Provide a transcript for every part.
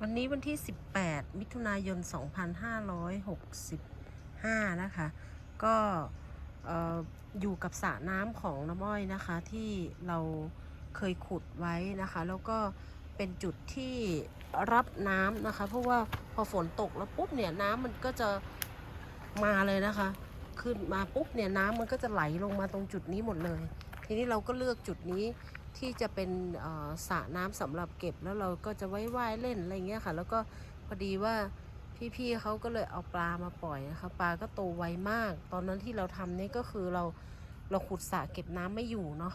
วันนี้วันที่ 18 มิถุนายน 2565 นะคะ ก็เอ่ออยู่กับสระน้ำของน้ำอ้อยนะคะที่เราเคยขุดไว้นะคะ แล้วก็เป็นจุดที่รับน้ำนะคะ เพราะว่าพอฝนตกแล้วปุ๊บเนี่ยน้ำมันก็จะมาเลยนะคะ ขึ้นมาปุ๊บเนี่ยน้ำมันก็จะไหลลงมาตรงจุดนี้หมดเลย ทีนี้เราก็เลือกจุดนี้ ที่จะเป็นสระน้ำสำหรับเก็บแล้วเราก็จะไว้ว่ายเล่นอะไรเงี้ยค่ะ แล้วก็พอดีว่าพี่ๆเขาก็เลยเอาปลามาปล่อยนะคะปลาก็โตไวมาก ตอนนั้นที่เราทำเนี่ก็คือเราเราขุดสระเก็บน้ำไม่อยู่เนาะ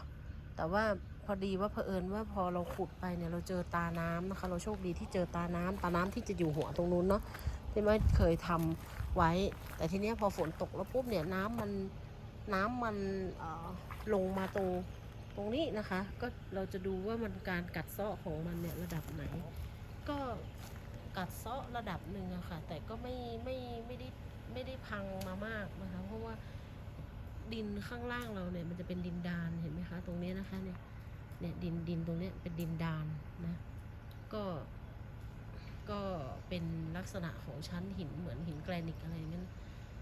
แต่ว่าพอดีว่าเผอิญว่าพอเราขุดไปเนี่ยเราเจอตาน้ำนะคะ เราโชคดีที่เจอตาน้ำตาน้ำที่จะอยู่หัวตรงนู้นเนาะที่ไม่เคยทำไว้ แต่ทีเนี้ยพอฝนตกแล้วปุ๊บเนี่ยน้ำมันน้ำมันลงมาตรง ตรงนี้นะคะ ก็เราจะดูว่ามันการกัดเซาะของมันเนี่ยระดับไหน ก็กัดเซาะระดับหนึ่งอะค่ะ แต่ก็ไม่ไม่ไม่ได้ไม่ได้พังมามากนะคะ เพราะว่าดินข้างล่างเราเนี่ยมันจะเป็นดินดานเห็นไหมคะ ตรงนี้นะคะเนี่ยเนี่ยดินดินตรงนี้เป็นดินดานนะก็ก็เป็นลักษณะของชั้นหินเหมือนหินแกรนิตอะไรเงี้ย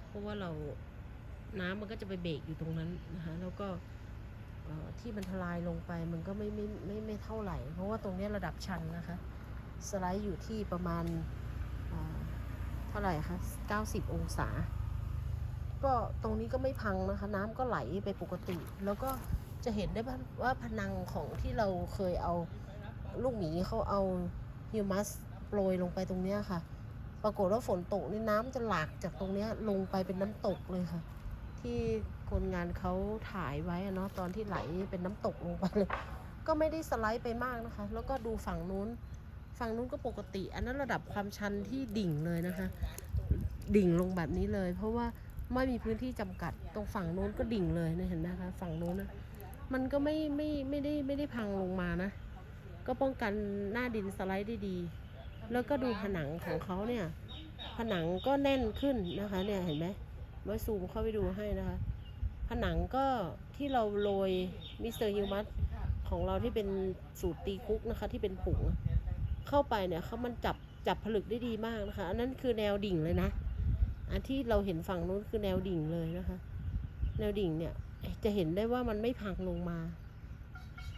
เพราะว่าเราน้ำมันก็จะไปเบรกอยู่ตรงนั้นนะคะแล้วก็ ที่มันทลายลงไปมันก็ไม่ไม่ไม่ไม่เท่าไหร่ เพราะว่าตรงนี้ระดับชันนะคะ สไลด์อยู่ที่ประมาณเท่าไหร่คะ90 องศา ก็ตรงนี้ก็ไม่พังนะคะ น้ำก็ไหลไปปกติ แล้วก็จะเห็นได้ว่าพนังของที่เราเคยเอาลูกหมีเขาเอาฮิวมัสโปรยลงไปตรงนี้ค่ะ ปรากฏว่าฝนตกนี่น้ำจะหลากจากตรงนี้ลงไปเป็นน้ำตกเลยค่ะ ที่ คนงานเขาถ่ายไว้เนาะตอนที่ไหลเป็นน้ำตกลงไปเลยก็ไม่ได้สไลด์ไปมากนะคะ แล้วก็ดูฝั่งนู้น ฝั่งนู้นก็ปกติ อันนั้นระดับความชันที่ดิ่งเลยนะคะ ดิ่งลงแบบนี้เลย เพราะว่าไม่มีพื้นที่จำกัด ตรงฝั่งนู้นก็ดิ่งเลยนะเห็นไหมคะ ฝั่งนู้นนะมันก็ไม่ไม่ไม่ได้ไม่ได้พังลงมานะ ก็ป้องกันหน้าดินสไลด์ได้ดี แล้วก็ดูผนังของเขาเนี่ย ผนังก็แน่นขึ้นนะคะ เนี่ยเห็นไหมไว้ซูมเข้าไปดูให้นะคะ ผนังก็ที่เราโรยมิสเตอร์ฮิวมัสของเราที่เป็นสูตรตีคุกนะคะ ที่เป็นผงเข้าไปเนี่ยเขามันจับจับผลึกได้ดีมากนะคะ อันนั้นคือแนวดิ่งเลยนะ อันที่เราเห็นฝั่งนู้นคือแนวดิ่งเลยนะคะ แนวดิ่งเนี่ยจะเห็นได้ว่ามันไม่พังลงมา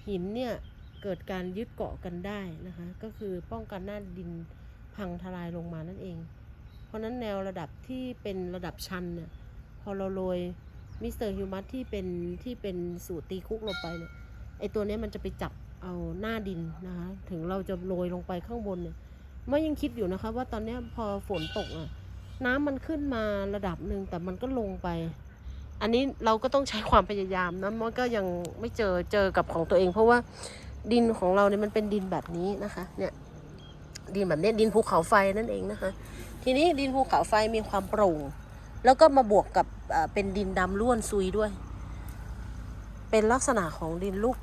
หินเนี่ยเกิดการยึดเกาะกันได้นะคะ ก็คือป้องกันหน้าดินพังทลายลงมานั่นเอง เพราะฉะนั้นแนวระดับที่เป็นระดับชันเนี่ยพอเราโรย มิสเตอร์ฮิวมัสที่เป็นที่เป็นสูตรตีคุกลงไปเนี่ยไอตัวนี้มันจะไปจับเอาหน้าดินนะคะถึงเราจะโรยลงไปข้างบนเนี่ยไม่ยังคิดอยู่นะคะ ว่าตอนนี้พอฝนตกอะน้ำมันขึ้นมาระดับหนึ่งแต่มันก็ลงไป อันนี้เราก็ต้องใช้ความพยายามนะมันก็ยังไม่เจอเจอกับของตัวเอง เพราะว่าดินของเราเนี่ยมันเป็นดินแบบนี้นะคะเนี่ยดินแบบนี้ดินภูเขาไฟนั่นเองนะคะ ทีนี้ดินภูเขาไฟมีความโปร่ง แล้วก็มาบวกกับเป็นดินดำล้วนซุยด้วย เป็นลักษณะของดินลูก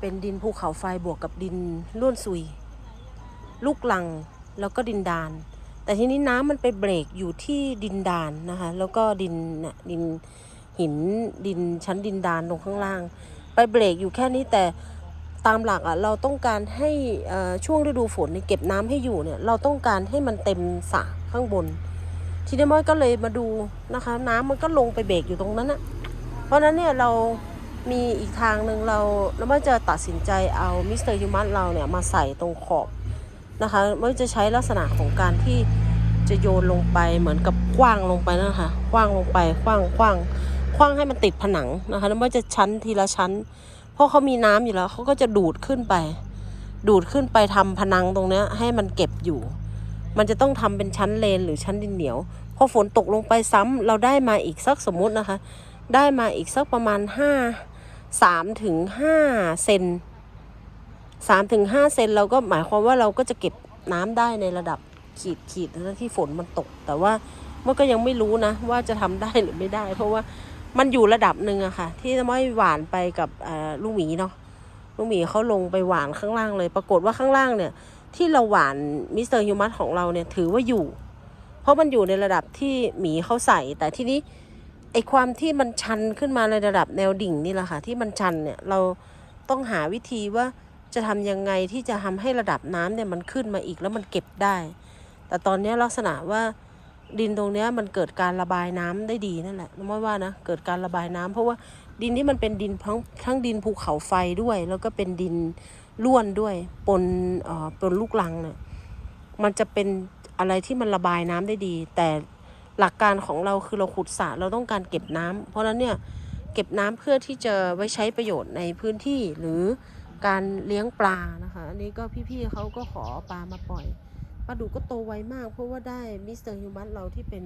เป็นดินภูเขาไฟบวกกับดินล้วนซุย ลูกลังแล้วก็ดินดาน แต่ทีนี้น้ำมันไปเบรกอยู่ที่ดินดานนะคะ แล้วก็ดินน่ะดินหินดินชั้นดินดานตรงข้างล่าง ไปเบรกอยู่แค่นี้แต่ตามหลักอะเราต้องการให้ช่วงฤดูฝนเนี่ยเก็บน้ำให้อยู่เนี่ยเราต้องการให้มันเต็มสระข้างบน ทีนี้มอยก็เลยมาดูนะคะ น้ำมันก็ลงไปเบรกอยู่ตรงนั้นนะเพราะฉะนั้นเนี่ยเรามีอีกทางหนึ่งเราแล้วมอยจะตัดสินใจเอามิสเตอร์ยูมัสเราเนี่ยมาใส่ตรงขอบนะคะมอยจะใช้ลักษณะของการที่จะโยนลงไปเหมือนกับคว้างลงไปนะคะคว้างลงไปคว้างคว้างคว้างให้มันติดผนังนะคะแล้วมอยจะชั้นทีละชั้น เพราะเขามีน้ำอยู่แล้วเขาก็จะดูดขึ้นไป ดูดขึ้นไปทำผนังตรงเนี้ยให้มันเก็บอยู่ มันจะต้องทำเป็นชั้นเลนหรือชั้นดินเหนียว อฝนตกลงไปซ้ำเราได้มาอีกสักสมมุตินะคะ ได้มาอีกสักประมาณห้าสามถึงห้าเซนสามถึงห้าเซนเราก็หมายความว่าเราก็จะเก็บน้ำได้ในระดับขีดขีดที่ฝนมันตก แต่ว่ามันก็ยังไม่รู้นะ ว่าจะทำได้หรือไม่ได้ เพราะว่ามันอยู่ระดับหนึ่งอะค่ะ ที่ไม่หวานไปกับลูกหมีเนาะลูกหมีเขาลงไปหวานข้างล่างเลย ปรากฏว่าข้างล่างเนี่ย ที่เราหวานมิสเตอร์ฮิวมัสของเราเนี่ยถือว่าอยู่ ราะมันอยู่ในระดับที่หมีเขาใส่ แต่ทีนี้ไอความที่มันชันขึ้นมาในระดับแนวดิ่งนี่แหละค่ะที่มันชันเนี่ยเราต้องหาวิธีว่าจะทำยังไงที่จะทำให้ระดับน้ำเนี่ยมันขึ้นมาอีกแล้วมันเก็บได้ แต่ตอนนี้ลักษณะว่าดินตรงเนี้ยมันเกิดการระบายน้ำได้ดีนั่นแหละน้ำมอยว่านะเกิดการระบายน้ำเพราะว่าดินที่มันเป็นดินทั้งทั้งดินภูเขาไฟด้วย แล้วก็เป็นดินล้วนด้วยปนเอ่อปนลูกลังเนี่ยมันจะเป็น อะไรที่มันระบายน้ำได้ดี แต่หลักการของเราคือเราขุดสระเราต้องการเก็บน้ำเพราะฉะนั้นเนี่ยเก็บน้ำเพื่อที่จะไว้ใช้ประโยชน์ในพื้นที่หรือการเลี้ยงปลานะคะอันนี้ก็พี่ๆเขาก็ขอปลามาปล่อยปลาดุก็โตไวมาก เพราะว่าได้มิสเตอร์ฮิวมัสเราที่เป็น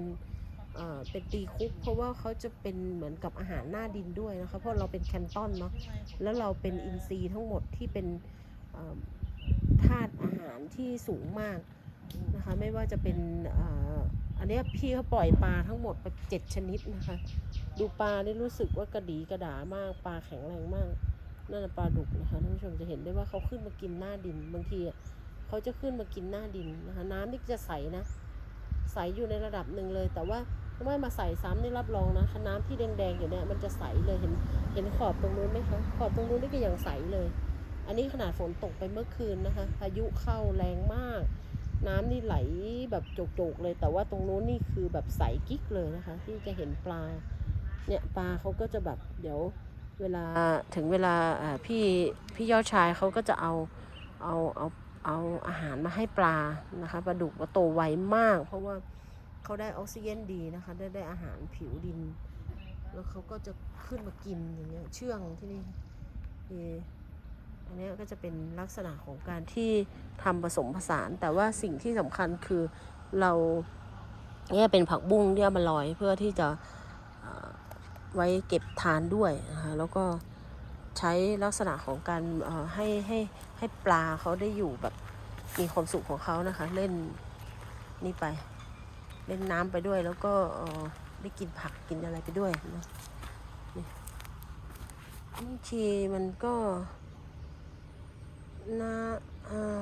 เป็นตีคุก เพราะว่าเขาจะเป็นเหมือนกับอาหารหน้าดินด้วยนะคะ เพราะเราเป็นแคนตอนเนาะแล้วเราเป็นอินทรีย์ทั้งหมดที่เป็นธาตุอาหารที่สูงมาก นะคะไม่ว่าจะเป็นอันนี้พี่เขาปล่อยปลาทั้งหมดไปเจ็ดชนิดนะคะ ดูปลาได้รู้สึกว่ากระดีกระดามากปลาแข็งแรงมากนั่นปลาดุกนะคะท่านผู้ชมจะเห็นได้ว่าเขาขึ้นมากินหน้าดินบางทีเขาจะขึ้นมากินหน้าดินนะคะน้ำนี่จะใสนะ ใสอยู่ในระดับหนึ่งเลย แต่ว่าไม่มาใส่ซ้ำนี่รับรองนะน้ำที่แดงๆอยู่เนี่ยมันจะใสเลยเห็นเห็นขอบตรงนู้นไหมคะขอบตรงนู้นนี่ก็ยังใสเลย อันนี้ขนาดฝนตกไปเมื่อคืนนะคะพายุเข้าแรงมาก น้ำนี่ไหลแบบโจกๆเลย แต่ว่าตรงนู้นนี่คือแบบใสกิ๊กเลยนะคะ ที่จะเห็นปลา เนี่ยปลาเขาก็จะแบบเดี๋ยวเวลาถึงเวลาพี่พี่ยอดชายเขาก็จะเอาเอาเอาเอาอาหารมาให้ปลานะคะปลาดุกก็โตไวมาก เพราะว่าเขาได้ออกซิเจนดีนะคะ ได้ได้อาหารผิวดิน แล้วเขาก็จะขึ้นมากินอย่างเงี้ยเชื่องที่นี่ อันนี้ก็จะเป็นลักษณะของการที่ทำผสมผสาน แต่ว่าสิ่งที่สำคัญคือเราเนี่ยเป็นผักบุ้งที่เอามาลอยเพื่อที่จะไว้เก็บทานด้วยนะคะแล้วก็ใช้ลักษณะของการให้ให้ให้ปลาเขาได้อยู่แบบมีความสุขของเขานะคะ เล่นนี่ไปเล่นน้ำไปด้วย แล้วก็ได้กินผักกินอะไรไปด้วยนะนี่บางทีมันก็ น่าอ่า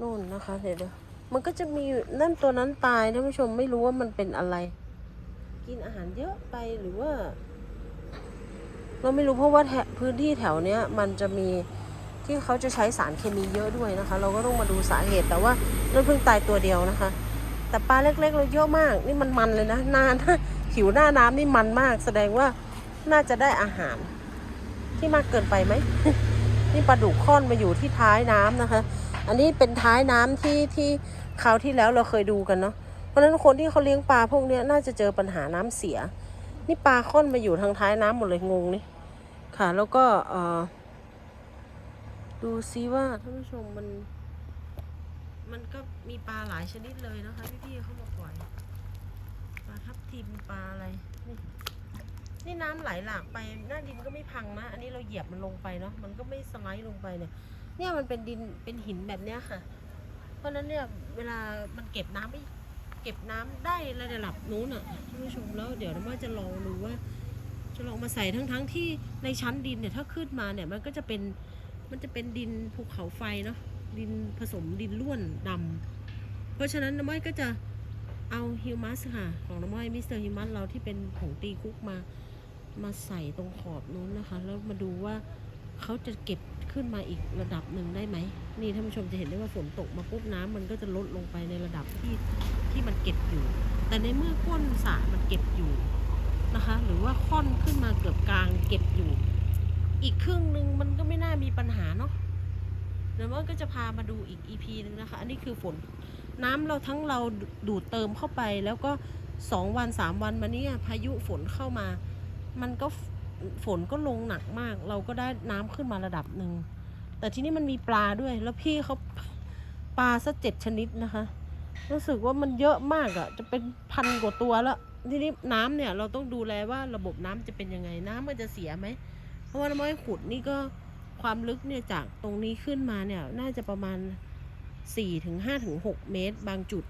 นู่นนะคะเดี๋ยวเดี๋ยวมันก็จะมีนั่นตัวนั้นตายท่านผู้ชมไม่รู้ว่ามันเป็นอะไร กินอาหารเยอะไปหรือว่า เราไม่รู้เพราะว่าแถพื้นที่แถวเนี้ย มันจะมีที่เขาจะใช้สารเคมีเยอะด้วยนะคะ เราก็ต้องมาดูสาเหตุแต่ว่านั่นเพิ่งตายตัวเดียวนะคะ แต่ปลาเล็กๆเราเยอะมาก นี่มันมันเลยนะหน้าหน้าผิวหน้าน้ำนี่มันมาก แสดงว่าน่าจะได้อาหารที่มากเกินไปไหม นี่ปลาดุกค่อนมาอยู่ที่ท้ายน้ำนะคะ อันนี้เป็นท้ายน้ำที่ที่คราวที่แล้วเราเคยดูกันเนาะ เพราะฉะนั้นคนที่เขาเลี้ยงปลาพวกนี้น่าจะเจอปัญหาน้ำเสีย นี่ปลาค่อนมาอยู่ทางท้ายน้ำหมดเลยงงนี่ค่ะ แล้วก็เออดูซิว่าท่านผู้ชมมัน มันก็มีปลาหลายชนิดเลยนะคะพี่ๆเขามาปล่อย ปลาทับทิมปลาอะไร นี่นี่น้ำไหลหลากไปหน้าดินก็ไม่พังนะ อันนี้เราเหยียบมันลงไปเนาะมันก็ไม่สไลด์ลงไปเนี่ย เนี่ยมันเป็นดินเป็นหินแบบเนี้ยค่ะ เพราะฉะนั้นเนี่ยเวลามันเก็บน้ำไม่เก็บน้ำได้ระดับนู้นอะท่านผู้ชมแล้วเดี๋ยวเราว่าจะลองดูว่า จะลองมาใส่ทั้งทั้งๆที่ในชั้นดินเนี่ยถ้าขึ้นมาเนี่ยมันก็จะเป็นมันจะเป็นดินภูเขาไฟเนาะดินผสมดินล้วนดำเพราะฉะนั้นน้ำม้อยก็จะเอาฮิวมัสค่ะ ของน้ำม้อยมิสเตอร์ฮิวมัสเราที่เป็นผงตีคุกมา มาใส่ตรงขอบนู้นนะคะ แล้วมาดูว่าเขาจะเก็บขึ้นมาอีกระดับหนึ่งได้ไหม นี่ท่านผู้ชมจะเห็นได้ว่าฝนตกมาปุ๊บน้ำมันก็จะลดลงไปในระดับที่ที่มันเก็บอยู่ แต่ในเมื่อก้นสระมันเก็บอยู่นะคะ หรือว่าค่อนขึ้นมาเกือบกลางเก็บอยู่ อีกครึ่งหนึ่งมันก็ไม่น่ามีปัญหาเนาะเดี๋ยวมันก็จะพามาดูอีก EP หนึงนะคะ อันนี้คือฝนน้ำเราทั้งเราดูดเติมเข้าไปแล้วก็สองวันสามวันมานี้พายุฝนเข้ามา มันก็ฝนก็ลงหนักมาก เราก็ได้น้ำขึ้นมาระดับหนึ่ง แต่ที่นี่มันมีปลาด้วย แล้วพี่เขาปลาสักเจ็ดชนิดนะคะ รู้สึกว่ามันเยอะมากอะ่ะ จะเป็นพันกว่าตัวแล้ว ทีนี้น้ำเนี่ย เราต้องดูแลว่าระบบน้ำจะเป็นยังไง น้ำมันจะเสียไหม เพราะว่าน้ำม้อยขุดนี่ก็ความลึกเนี่ยจากตรงนี้ขึ้นมาเนี่ย น่าจะประมาณ4ถึง5ถึง6เมตร บางจุด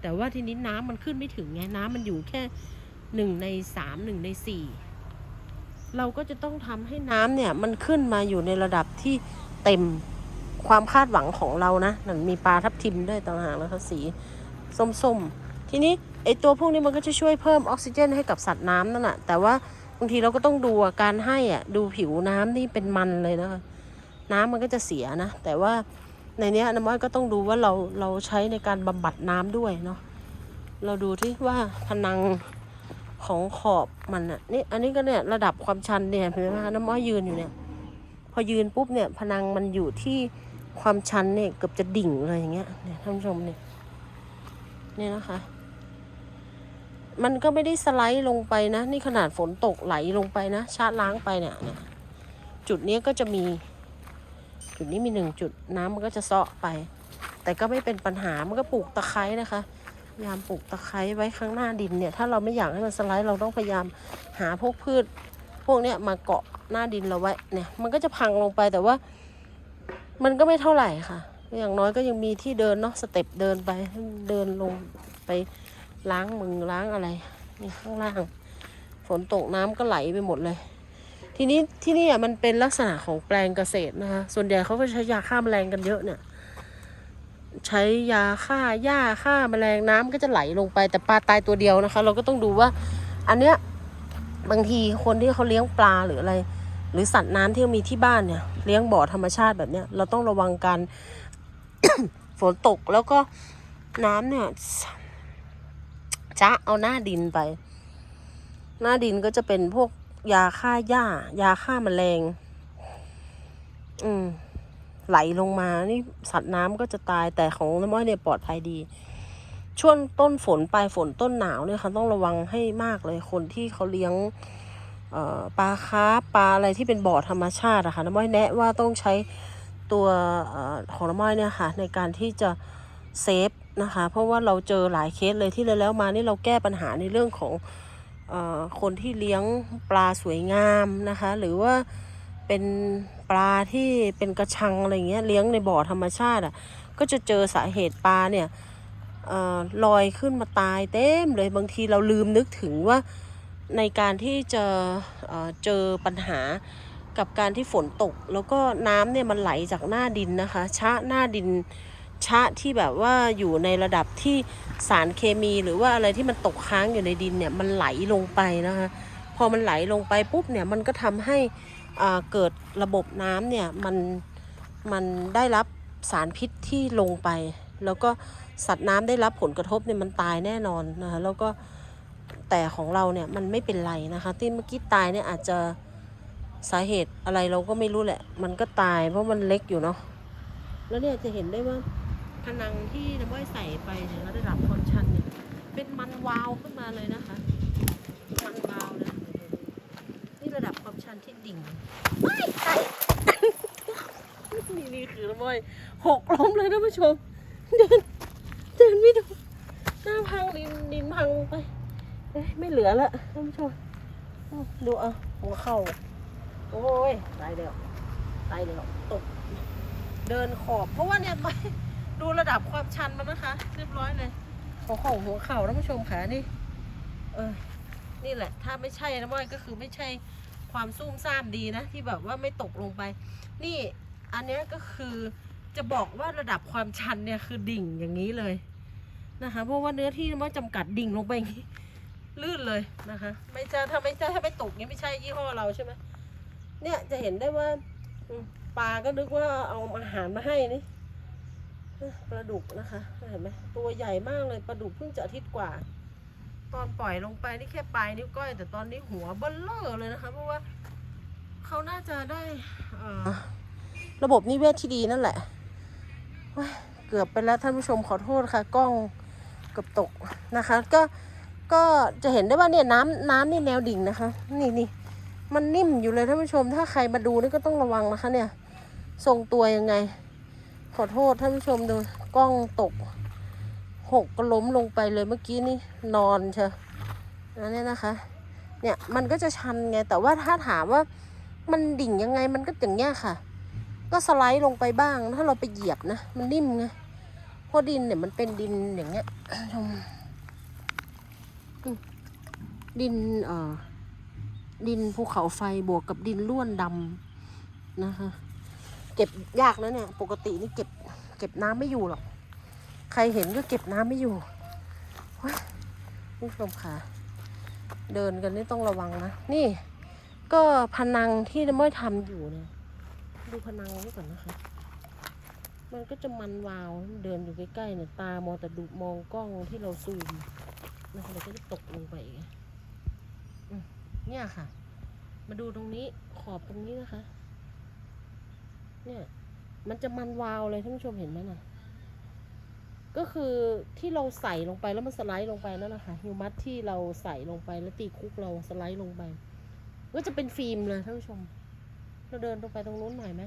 แต่ว่าทีนี้น้ำมันขึ้นไม่ถึงไงน้ำมันอยู่แค่หนึ่งในสามหนึ่งในสี่ เราก็จะต้องทำให้น้ำเนี่ยมันขึ้นมาอยู่ในระดับที่เต็มความคาดหวังของเรานะนั่นมีปลาทับทิมด้วยต่างหากนะคะสีส้มๆ ทีนี้ไอตัวพวกนี้มันก็จะช่วยเพิ่มออกซิเจนให้กับสัตว์น้ำนั่นแหะแต่ว่าบางทีเราก็ต้องดูการให้อะดูผิวน้ำนี่เป็นมันเลยนะคะน้ำมันก็จะเสียนะ แต่ว่าในนี้น้ำอ้อยก็ต้องดูว่าเราเราใช้ในการบำบัดน้ำด้วยเนาะเราดูที่ว่าพนัง ของขอบมันอะนี่อันนี้ก็เนี่ยระดับความชันเนี่ยเห็นไหมคะน้ำอ้อยยืนอยู่เนี่ย พอยืนปุ๊บเนี่ยพนังมันอยู่ที่ความชันเนี่ยเกือบจะดิ่งเลยอย่างเงี้ยเนี่ยท่านผู้ชมเนี่ยเนี่ยนะคะ มันก็ไม่ได้สไลด์ลงไปนะ นี่ขนาดฝนตกไหลลงไปนะชาร์จล้างไปเนี่ยเนี่ยจุดนี้ก็จะมี จุดนี้มีหนึ่งจุดน้ำมันก็จะเซาะไป แต่ก็ไม่เป็นปัญหามันก็ปลูกตะไคร้นะคะ ยายามปลูกตะไคร้ไว้ข้างหน้าดินเนี่ย ถ้าเราไม่อยากให้มันสไลด์เราต้องพยายามหาพวกพืช พวกเนี้ยมาเกาะหน้าดินเราไว้เนี่ย มันก็จะพังลงไปแต่ว่า มันก็ไม่เท่าไหร่ค่ะ อย่างน้อยก็ยังมีที่เดินเนาะสเต็ปเดินไปเดินลงไปล้างมือล้างอะไรนี่ข้างล่าง ฝนตกน้ำก็ไหลไปหมดเลย ทีนี้ที่นี่อะมันเป็นลักษณะของแปลงเกษตรนะคะส่วนใหญ่เขาก็ใช้ยาฆ่าแมลงกันเยอะเนี่ย ใช้ยาฆ่าหญ้าฆ่าแมลงน้ำก็จะไหลลงไปแต่ปลาตายตัวเดียวนะคะ เราก็ต้องดูว่า อันเนี้ยบางทีคนที่เขาเลี้ยงปลาหรืออะไร หรือสัตว์น้ำที่มีที่บ้านเนี่ย เลี้ยงบ่อธรรมชาติแบบเนี้ยเราต้องระวังการฝนตกแล้วก็น้ำเนี่ยจะเอาหน้าดินไป หน้าดินก็จะเป็นพวกยาฆ่าหญ้ายาฆ่าแมลง อืม ไหลลงมา นี่สัตว์น้ำก็จะตายแต่ของน้ำอ้อยเนี่ยปลอดภัยดี ช่วงต้นฝนปลายฝนต้นหนาวเนี่ยค่ะต้องระวังให้มากเลยคนที่เขาเลี้ยงปลาคาปลาอะไรที่เป็นบ่อธรรมชาติอะค่ะน้ำอ้อยแนะว่าต้องใช้ตัวอของน้ำอ้อยเนี่ยค่ะในการที่จะเซฟนะคะเพราะว่าเราเจอหลายเคสเลยที่แล้วมานี่เราแก้ปัญหาในเรื่องของอคนที่เลี้ยงปลาสวยงามนะคะ หรือว่าเป็น ปลาที่เป็นกระชังอะไรเงี้ยเลี้ยงในบ่อธรรมชาติอะ ก็จะเจอสาเหตุปลาเนี่ยอลอยขึ้นมาตายเต็มเลยบางทีเราลืมนึกถึงว่าในการที่จะเจอปัญหากับการที่ฝนตก แล้วก็น้ำเนี่ยมันไหลจากหน้าดินนะคะ ชะหน้าดินชะที่แบบว่าอยู่ในระดับที่สารเคมีหรือว่าอะไรที่มันตกค้างอยู่ในดินเนี่ยมันไหลลงไปนะคะ พอมันไหลลงไปปุ๊บเนี่ยมันก็ทำให้ เกิดระบบน้ำเนี่ยมันมันได้รับสารพิษที่ลงไป แล้วก็สัตว์น้ำได้รับผลกระทบเนี่ยมันตายแน่นอนนะคะแล้วก็แต่ของเราเนี่ยมันไม่เป็นไรนะคะที่เมื่อกี้ตายเนี่ยอาจจะสาเหตุอะไรเราก็ไม่รู้แหละ มันก็ตายเพราะมันเล็กอยู่เนาะแล้วเนี่ยจะเห็นได้ว่าพนังที่น้ำอ้อยใส่ไปเนี่ยระดับความชันเนี่ยเป็นมันวาวขึ้นมาเลยนะคะ มันวาวเลยนี่ระดับความ ชันที่ดิ่งไม่ไก่นี่นี่คือน้ำอ้อยหกล้มเลยท่านผู้ชม เดิน เดินไม่ดูหน้าพังดินดินพังไปเอ้ยไม่เหลือละท่านผู้ชม ดูเอาหัวเข่าโอ้ยตายเดียวตายเดียวตก เดินขอบ เพราะว่าเนี่ยไปดูระดับความชันมันนะคะ เรียบร้อยเลยหัวเข่าหัวเข่าท่านผู้ชมค่ะนี่ เออ นี่แหละ ถ้าไม่ใช่นะม่อยก็คือไม่ใช่ ความซุ่มซ่ามดีนะ ที่แบบว่าไม่ตกลงไป นี่อันนี้ก็คือจะบอกว่าระดับความชันเนี่ยคือดิ่งอย่างนี้เลยนะคะเพราะว่าเนื้อที่มันจำกัดดิ่งลงไปอย่างนี้ลื่นเลยนะคะ ไม่ใช่ถ้าไม่ใช่ถ้าไม่ตกนี้ไม่ใช่ยี่ห้อเราใช่ไหมเนี่ยจะเห็นได้ว่าปลาก็นึกว่าเอาอาหารมาให้นี่ปลาดุกนะคะเห็นไหมตัวใหญ่มากเลยปลาดุกเพิ่งจะอาทิตย์กว่า ตอนปล่อยลงไปนี่แค่ปลายนิ้วก้อย แต่ตอนนี้หัวเบลเลอร์เลยนะคะ เพราะว่าเขาน่าจะได้ระบบนิเวศที่ดีนั่นแหละเฮ้ยเกือบไปแล้วท่านผู้ชมขอโทษค่ะ กล้องเกือบตกนะคะ ก็ก็จะเห็นได้ว่าเนี่ยน้ำน้ำนี่แนวดิ่งนะคะ นี่นี่มันนิ่มอยู่เลยท่านผู้ชม ถ้าใครมาดูนี่ก็ต้องระวังนะคะ เนี่ยทรงตัวยังไง ขอโทษท่านผู้ชมดูกล้องตก หกก็ล้มลงไปเลยเมื่อกี้นี่นอนเชียวอันนี้นะคะ เนี่ยมันก็จะชันไง แต่ว่าถ้าถามว่ามันดิ่งยังไงมันก็อย่างเงี้ยค่ะ ก็สไลด์ลงไปบ้าง ถ้าเราไปเหยียบนะ มันนิ่มไงเพราะดินเนี่ยมันเป็นดินอย่างเงี้ยชมดินเอ่อดินภูเขาไฟบวกกับดินล้วนดำนะคะ เก็บยากนะเนี่ย ปกตินี่เก็บ เก็บน้ำไม่อยู่หรอก ใครเห็นก็เก็บน้ำไม่อยู่เฮ้ยคุณผู้ชมค่ะ เดินกันนี่ต้องระวังนะ นี่ ก็พนังที่น้ำม้อยทำอยู่เนี่ย ดูพนังไว้ก่อนนะคะ มันก็จะมันวาว เดินอยู่ใกล้ๆเนี่ยตามองแต่ดูมองกล้องที่เราซูมนะคะเราก็จะตกลงไปอีกเนี่ยค่ะ มาดูตรงนี้ขอบตรงนี้นะคะ เนี่ย มันจะมันวาวเลยท่านผู้ชมเห็นไหมน่ะ ก็คือที่เราใส่ลงไปแล้วมันสไลด์ลงไปนั่นนะคะฮิวมัสที่เราใส่ลงไปแล้วตีคุกเราสไลด์ลงไป ก็จะเป็นฟิล์มเลยท่านผู้ชม เราเดินลงไปตรงนู้นหน่อยไหม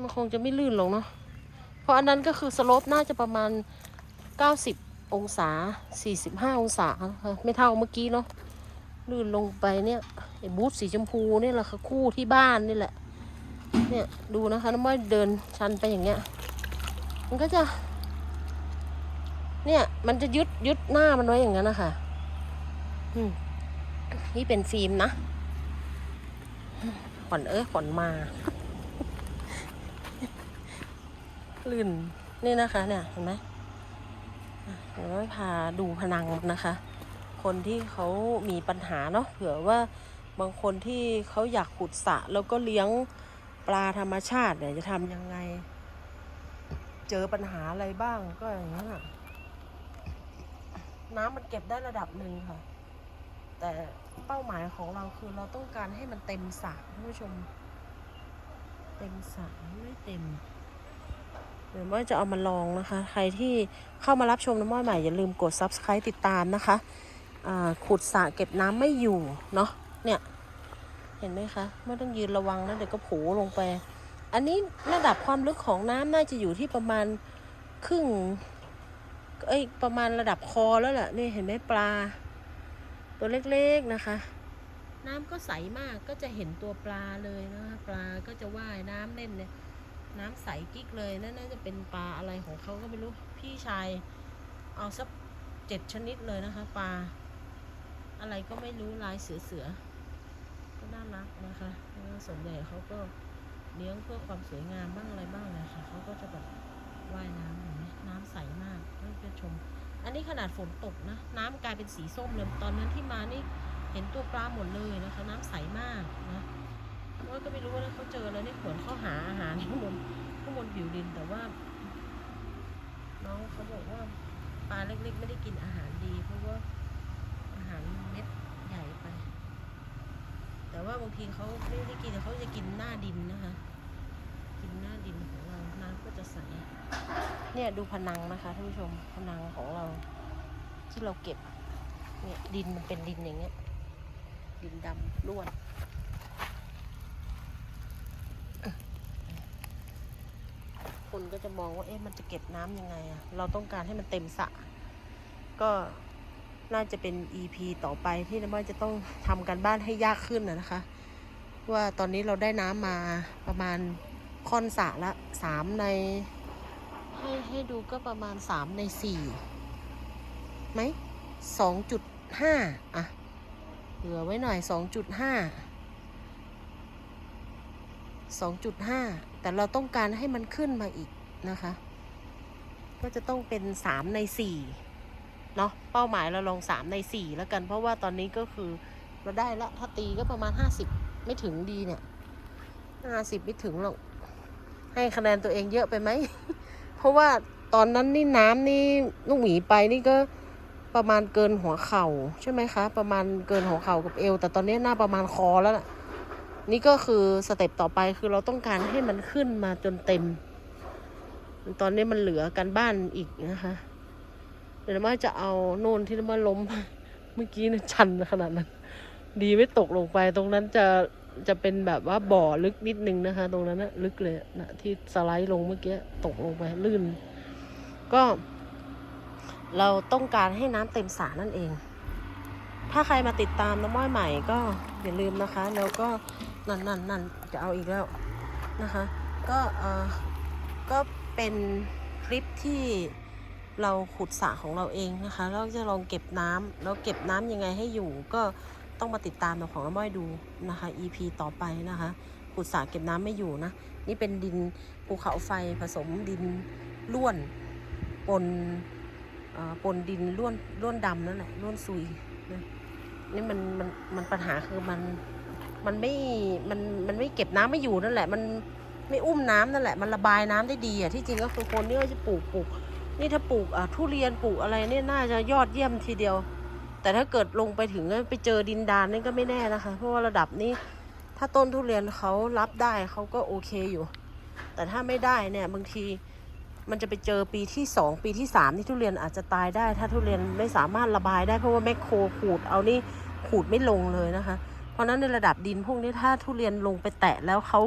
มันคงจะไม่ลื่นลงเนาะเพราะอันนั้นก็คือสโลปน่าจะประมาณ 90 องศา 45 องศานะคะไม่เท่าเมื่อกี้เนาะลื่นลงไปเนี่ยไอ้บูทสีชมพูเนี่ยแหละค่ะคู่ที่บ้านนี่แหละ เนี่ยดูนะคะน้ำมันเดินชันไปอย่างเงี้ย มันก็จะ เนี่ย มันจะยึดยึดหน้ามันไว้อย่างนั้นนะคะนี่เป็นฟิล์มนะขวัญเอ้ขวัญมา ลื่น นี่นะคะ เนี่ย เห็นไหมเดี๋ยวพาดูพนังนะคะ คนที่เขามีปัญหาเนาะเผื่อว่าบางคนที่เขาอยากขุดสระแล้วก็เลี้ยงปลาธรรมชาติเนี่ยจะทำยังไง เจอปัญหาอะไรบ้างก็อย่างนี้น น้ำมันเก็บได้ระดับหนึ่งค่ะ แต่เป้าหมายของเราคือเราต้องการให้มันเต็มสระท่านผู้ชม เต็มสระไม่เต็ม เดี๋ยวว่าจะเอามาลองนะคะ ใครที่เข้ามารับชมน้ำม้อยใหม่อย่าลืมกด subscribe ติดตามนะคะขุดสระเก็บน้ำไม่อยู่เนาะเนี่ย เห็นไหมคะไม่ต้องยืนระวังนะเดี๋ยวก็โผล่ลงไป อันนี้ระดับความลึกของน้ำน่าจะอยู่ที่ประมาณครึ่ง เอ้ยประมาณระดับคอแล้วแหละนี่เห็นไหมปลา ตัวเล็กๆนะคะ น้ำก็ใสมากก็จะเห็นตัวปลาเลยนะคะปลาก็จะว่ายน้ำเล่นเนี่ยน้ำใสกิ๊กเลยนั่นน่าจะเป็นปลาอะไรของเขาก็ไม่รู้พี่ชายเอาสักเจ็ดชนิดเลยนะคะ ปลา อะไรก็ไม่รู้ลายเสือเสือก็น่ารักนะคะส่วนใหญ่เขาก็เลี้ยงเพื่อความสวยงามบ้างอะไรบ้างนะคะเขาก็จะแบบ ว่ายน้ำเห็นไหมน้ำใสมากท่านผู้ชม อันนี้ขนาดฝนตกนะ น้ำกลายเป็นสีส้มเลยตอนนั้นที่มานี่เห็นตัวปลาหมดเลยนะคะ น้ำใสมากนะว่าก็ไม่รู้ว่าเขาเจอแล้วนี่เหมือนเขาหาอาหารข้างบนข้างบนผิวดินแต่ว่าน้องเขาบอกว่าปลาเล็กๆ ไม่ได้กินอาหารดี เพราะว่าอาหารเม็ดใหญ่ไป แต่ว่าบางทีเขาไม่ได้กินเขาจะกินหน้าดินนะคะ กินหน้าดินของเรา น้ำ ก็จะใส เนี่ยดูพนังนะคะท่านผู้ชมพนังของเรา ที่เราเก็บเนี่ยดินมันเป็นดินอย่างเงี้ย ดินดำร่วนคนก็จะมองว่าเอ๊ะมันจะเก็บน้ำยังไงอะเราต้องการให้มันเต็มสระก็น่าจะเป็น EP ต่อไปที่น้ำมันจะต้องทำกันบ้านให้ยากขึ้นนะคะ ว่าตอนนี้เราได้น้ำมาประมาณ ค่อนสระละสามใน ให้ให้ดูก็ประมาณสามในสี่ไหมสองจุดห้าอะเหลือไว้หน่อยสองจุดห้าสองจุดห้าแต่เราต้องการให้มันขึ้นมาอีกนะคะ ก็จะต้องเป็นสามในสี่เนาะเป้าหมายเราลองสามในสี่แล้วกัน เพราะว่าตอนนี้ก็คือเราได้ละถ้าตีก็ประมาณห้าสิบไม่ถึงดีเนี่ยห้าสิบไม่ถึงหรอก ให้คะแนนตัวเองเยอะไปไหม เพราะว่าตอนนั้นนี่น้ำนี่ลูกหมีไปนี่ก็ประมาณเกินหัวเข่าใช่ไหมคะ ประมาณเกินหัวเข่ากับเอว แต่ตอนนี้หน้าประมาณคอแล้วล่ะนี่ก็คือสเต็ปต่อไปคือเราต้องการให้มันขึ้นมาจนเต็ม ตอนนี้มันเหลือกันบ้านอีกนะคะ เดี๋ยวมาจะเอาโน่นที่มาล้ม เมื่อกี้นะชันขนาดนั้น ดีไม่ตกลงไปตรงนั้นจะ จะเป็นแบบว่าบ่อลึกนิดนึงนะคะ ตรงนั้นนะลึกเลยนะที่สไลด์ลงเมื่อกี้ตกลงไปลื่น ก็ เราต้องการให้น้ำเต็มสระนั่นเอง ถ้าใครมาติดตามน้ำม้อยใหม่ก็อย่าลืมนะคะ แล้วก็นั่นนั่นนั่นจะเอาอีกแล้วนะคะ ก็เออก็เป็นคลิปที่เราขุดสระของเราเองนะคะแล้วจะลองเก็บน้ำแล้วเก็บน้ำยังไงให้อยู่ก็ ต้องมาติดตามของน้ำม้อยดูนะคะ EP ต่อไปนะคะขุดสระเก็บน้ำไม่อยู่นะ นี่เป็นดินภูเขาไฟผสมดินล้วนปนปนดินล้วนล้วนดำนั่นแหละล้วนซุยนะนี่มันมันมันปัญหาคือมันมันไม่มันมันไม่เก็บน้ำไม่อยู่นั่นแหละ มันไม่อุ้มน้ำนั่นแหละ มันระบายน้ำได้ดีอะที่จริงก็คือคนนี่ก็จะปลูกปลูกนี่ถ้าปลูกอะทุเรียนปลูกอะไรเนี่ยน่าจะยอดเยี่ยมทีเดียว แต่ถ้าเกิดลงไปถึงไปเจอดินดานนี่ก็ไม่แน่นะคะ เพราะว่าระดับนี้ ถ้าต้นทุเรียนเขารับได้เขาก็โอเคอยู่ แต่ถ้าไม่ได้เนี่ยบางทีมันจะไปเจอปีที่สองปีที่สามที่ทุเรียนอาจจะตายได้ ถ้าทุเรียนไม่สามารถระบายได้เพราะว่าแมคโครขูดเอานี่ขูดไม่ลงเลยนะคะ เพราะนั้นในระดับดินพวกนี้ถ้าทุเรียนลงไปแตะแล้วเขา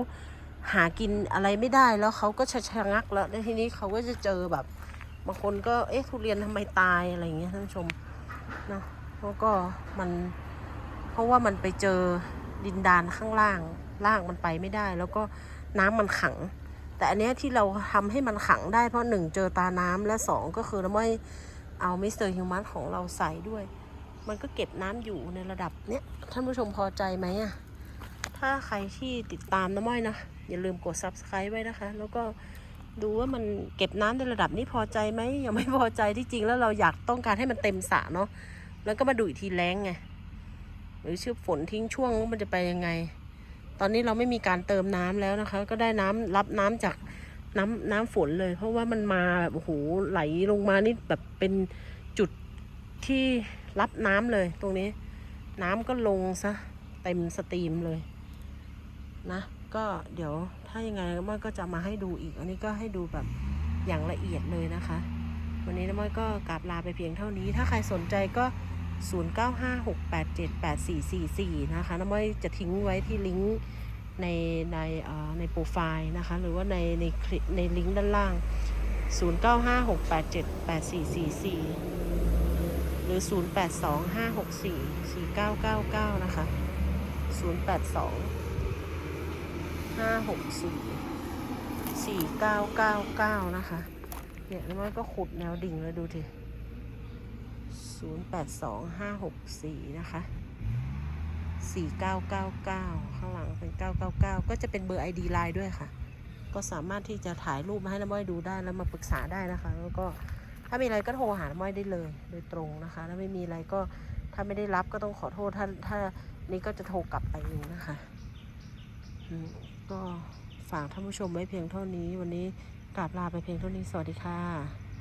หากินอะไรไม่ได้แล้วเขาก็จะชะงักแล้วในทีนี้เขาก็จะเจอแบบบางคนก็เอ๊ะทุเรียนทำไมตายอะไรอย่างเงี้ยท่านผู้ชม แล้วก็มัน เพราะว่ามันไปเจอดินดานข้างล่างล่างมันไปไม่ได้ แล้วก็น้ำมันขัง แต่อันเนี้ยที่เราทำให้มันขังได้เพราะหนึ่งเจอตาน้ำและสองก็คือเราไม่เอามิสเตอร์ฮิวมัสของเราใส่ด้วย มันก็เก็บน้ำอยู่ในระดับเนี้ยท่านผู้ชมพอใจไหมอะถ้าใครที่ติดตามน้ำม้อยนะ อย่าลืมกด subscribe ไว้นะคะ แล้วก็ดูว่ามันเก็บน้ำในระดับนี้พอใจไหมยังไม่พอใจที่จริงแล้วเราอยากต้องการให้มันเต็มสระเนาะ แล้วก็มาดูอีกทีแรงไงหรือชื่อฝนทิ้งช่วงว่ามันจะไปยังไง ตอนนี้เราไม่มีการเติมน้ำแล้วนะคะ ก็ได้น้ำรับน้ำจากน้ำน้ำฝนเลย เพราะว่ามันมาแบบโอ้โหไหลลงมานี่แบบเป็นจุดที่รับน้ำเลย ตรงนี้ น้ำก็ลงซะเต็มสตรีมเลยนะก็เดี๋ยวถ้ายังไงมันก็จะมาให้ดูอีก อันนี้ก็ให้ดูแบบอย่างละเอียดเลยนะคะ วันนี้น้ำมันก็กราบลาไปเพียงเท่านี้ ถ้าใครสนใจก็ 0956878444 นะคะน้ำมันจะทิ้งไว้ที่ลิงก์ในในในโปรไฟล์นะคะ หรือว่าในในคลิปในลิงก์ด้านล่าง 0956878444 หรือ 0825644999 นะคะ 082 564 4999 นะคะ เนี่ยน้ำมันก็ขุดแนวดิ่งเลยดูที 082564 นะคะ 4999 ข้างหลังเป็น 999 ก็จะเป็นเบอร์ ID ไลน์ด้วยค่ะ ก็สามารถที่จะถ่ายรูปมาให้น้ำม้อยดูได้แล้วมาปรึกษาได้นะคะ แล้วก็ถ้ามีอะไรก็โทรหาน้ำม้อยได้เลย โดยตรงนะคะ ถ้าไม่มีอะไรก็ถ้าไม่ได้รับก็ต้องขอโทษ ถ้าถ้านี้ก็จะโทรกลับไปเองนะคะก็ฝากท่านผู้ชมไว้เพียงเท่านี้ วันนี้กราบลาไปเพียงเท่านี้ สวัสดีค่ะ